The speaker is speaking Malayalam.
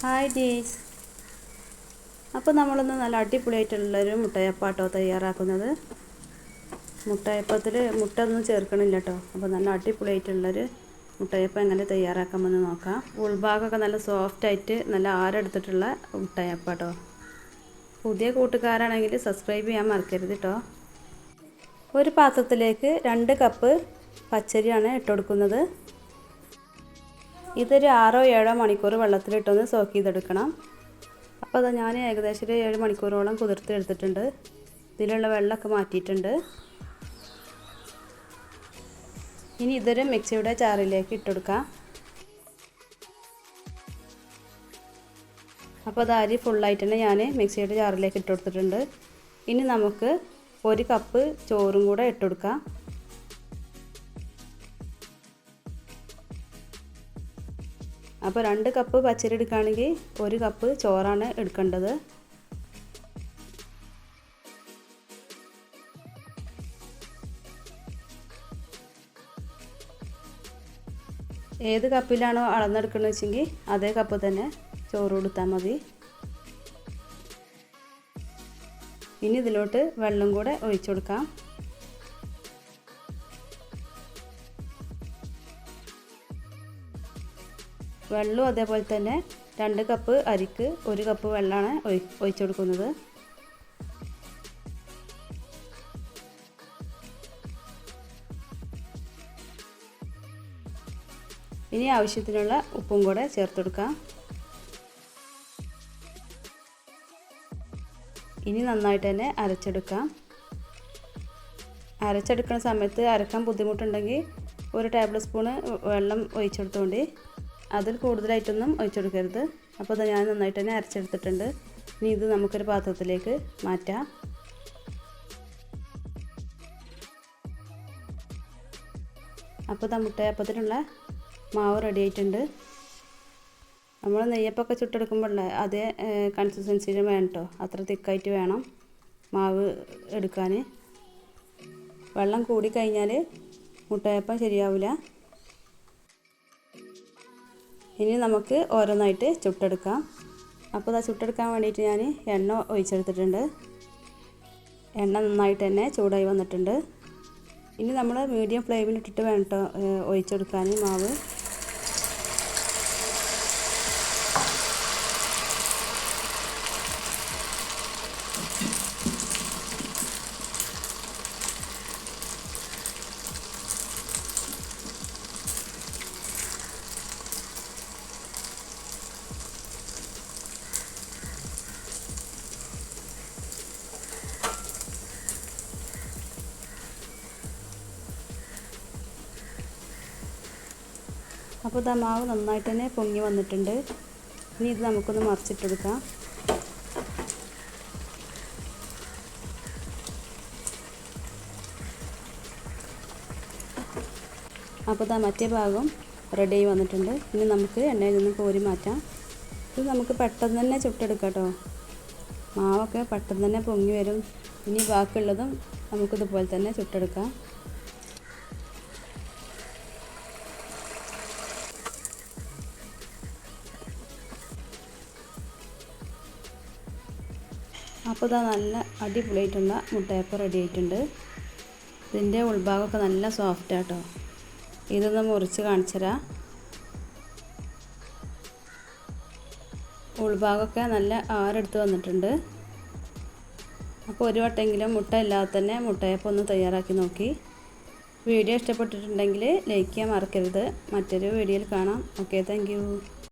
ഹായ് ഡീസ് അപ്പോൾ നമ്മളൊന്ന് നല്ല അടിപൊളിയായിട്ടുള്ളൊരു മുട്ടയപ്പാട്ടോ തയ്യാറാക്കുന്നത്. മുട്ടയപ്പത്തിൽ മുട്ട ഒന്നും ചേർക്കണില്ല കേട്ടോ അപ്പോൾ നല്ല അടിപൊളിയായിട്ടുള്ളൊരു മുട്ടയപ്പം എങ്ങനെ തയ്യാറാക്കാമെന്ന് നോക്കാം. ഉൾഭാഗമൊക്കെ നല്ല സോഫ്റ്റായിട്ട് നല്ല ആരെടുത്തിട്ടുള്ള മുട്ടയപ്പാട്ടോ പുതിയ കൂട്ടുകാരാണെങ്കിൽ സബ്സ്ക്രൈബ് ചെയ്യാൻ മറക്കരുത് കേട്ടോ ഒരു പാത്രത്തിലേക്ക് രണ്ട് കപ്പ് പച്ചരിയാണ് ഇട്ട് കൊടുക്കുന്നത്. ഇതൊരു ആറോ ഏഴോ മണിക്കൂർ വെള്ളത്തിലിട്ടൊന്ന് സോക്ക് ചെയ്തെടുക്കണം. അപ്പോൾ അത് ഞാൻ ഏകദേശം ഒരു ഏഴ് മണിക്കൂറോളം കുതിർത്ത് എടുത്തിട്ടുണ്ട്. ഇതിലുള്ള വെള്ളമൊക്കെ മാറ്റിയിട്ടുണ്ട്. ഇനി ഇതൊരു മിക്സിയുടെ ചാറിലേക്ക് ഇട്ടെടുക്കാം. അപ്പോൾ അത് അരി ഫുള്ളായിട്ട് തന്നെ ഞാൻ മിക്സിയുടെ ചാറിലേക്ക് ഇട്ട് കൊടുത്തിട്ടുണ്ട് ഇനി നമുക്ക് ഒരു കപ്പ് ചോറും കൂടെ ഇട്ട് കൊടുക്കാം അപ്പോൾ രണ്ട് കപ്പ് പച്ചരി എടുക്കുകയാണെങ്കിൽ ഒരു കപ്പ് ചോറാണ് എടുക്കേണ്ടത്. ഏത് കപ്പിലാണോ അളന്നെടുക്കുന്നത് വെച്ചെങ്കിൽ അതേ കപ്പ് തന്നെ ചോറ് കൊടുത്താൽ മതി. ഇനി ഇതിലോട്ട് വെള്ളം കൂടെ ഒഴിച്ചു കൊടുക്കാം. വെള്ളവും അതേപോലെ തന്നെ രണ്ട് കപ്പ് അരിക്ക് ഒരു കപ്പ് വെള്ളമാണ് ഒഴിച്ചു കൊടുക്കുന്നത്. ഇനി ആവശ്യത്തിനുള്ള ഉപ്പും കൂടെ ചേർത്ത് കൊടുക്കാം. ഇനി നന്നായിട്ട് തന്നെ അരച്ചെടുക്കാം. അരച്ചെടുക്കുന്ന സമയത്ത് അരക്കാൻ ബുദ്ധിമുട്ടുണ്ടെങ്കിൽ ഒരു ടേബിൾ സ്പൂണ് വെള്ളം ഒഴിച്ചെടുത്തോണ്ട് അതിൽ കൂടുതലായിട്ടൊന്നും ഒഴിച്ചെടുക്കരുത് അപ്പോൾ അത് ഞാൻ നന്നായിട്ട് തന്നെ അരച്ചെടുത്തിട്ടുണ്ട്. ഇനി ഇത് നമുക്കൊരു പാത്രത്തിലേക്ക് മാറ്റാം. അപ്പോൾ നമ്മുടെ മുട്ടയപ്പത്തിനുള്ള മാവ് റെഡി ആയിട്ടുണ്ട്. നമ്മൾ നെയ്യപ്പൊക്കെ ചുട്ടെടുക്കുമ്പോഴുള്ള അതേ കൺസിസ്റ്റൻസിയിൽ വേണം കേട്ടോ അത്ര തിക്കായിട്ട് വേണം മാവ് എടുക്കാൻ വെള്ളം കൂടിക്കഴിഞ്ഞാൽ മുട്ടയപ്പം ശരിയാവില്ല ഇനി നമുക്ക് ഓരോന്നായിട്ട് ചുട്ടെടുക്കാം. അപ്പോൾ അത് ചുട്ടെടുക്കാൻ വേണ്ടിയിട്ട് ഞാൻ എണ്ണ ഒഴിച്ചെടുത്തിട്ടുണ്ട്. എണ്ണ നന്നായിട്ട് തന്നെ ചൂടായി വന്നിട്ടുണ്ട്. ഇനി നമ്മൾ മീഡിയം ഫ്ലെയിമിൽ ഇട്ടിട്ട് വേണം കേട്ടോ ഒഴിച്ചെടുക്കാൻ മാവ്. അപ്പോൾ ഇതാ മാവ് നന്നായിട്ട് തന്നെ പൊങ്ങി വന്നിട്ടുണ്ട്. ഇനി ഇത് നമുക്കൊന്ന് മറിച്ചിട്ടെടുക്കാം. അപ്പോൾ ഇതാ മറ്റേ ഭാഗം റെഡി വന്നിട്ടുണ്ട്. ഇനി നമുക്ക് എണ്ണയിൽ നിന്ന് കോരി മാറ്റാം. ഇത് നമുക്ക് പെട്ടെന്ന് തന്നെ ചുട്ടെടുക്കാം കേട്ടോ. മാവൊക്കെ പെട്ടെന്ന് തന്നെ പൊങ്ങി വരും. ഇനി ബാക്കിയുള്ളതും നമുക്കിതുപോലെ തന്നെ ചുട്ടെടുക്കാം. അപ്പോൾ ഇതാ നല്ല അടിപൊളിയായിട്ടുള്ള മുട്ടയപ്പം റെഡി ആയിട്ടുണ്ട്. ഇതിന്റെ ഉൾഭാഗമൊക്കെ നല്ല സോഫ്റ്റ് ആട്ടോ. ഇതൊന്ന് മുറിച്ച് കാണിച്ചുതരാം. ഉൾഭാഗമൊക്കെ നല്ല ആരെടുത്ത് വന്നിട്ടുണ്ട്. അപ്പോൾ ഒരു വട്ടെങ്കിലും മുട്ട ഇല്ലാതെ തന്നെ മുട്ടയപ്പം ഒന്ന് തയ്യാറാക്കി നോക്കി. വീഡിയോ ഇഷ്ടപ്പെട്ടിട്ടുണ്ടെങ്കിൽ ലൈക്ക് ചെയ്യാൻ മറക്കരുത്. മറ്റൊരു വീഡിയോയിൽ കാണാം. Okay thank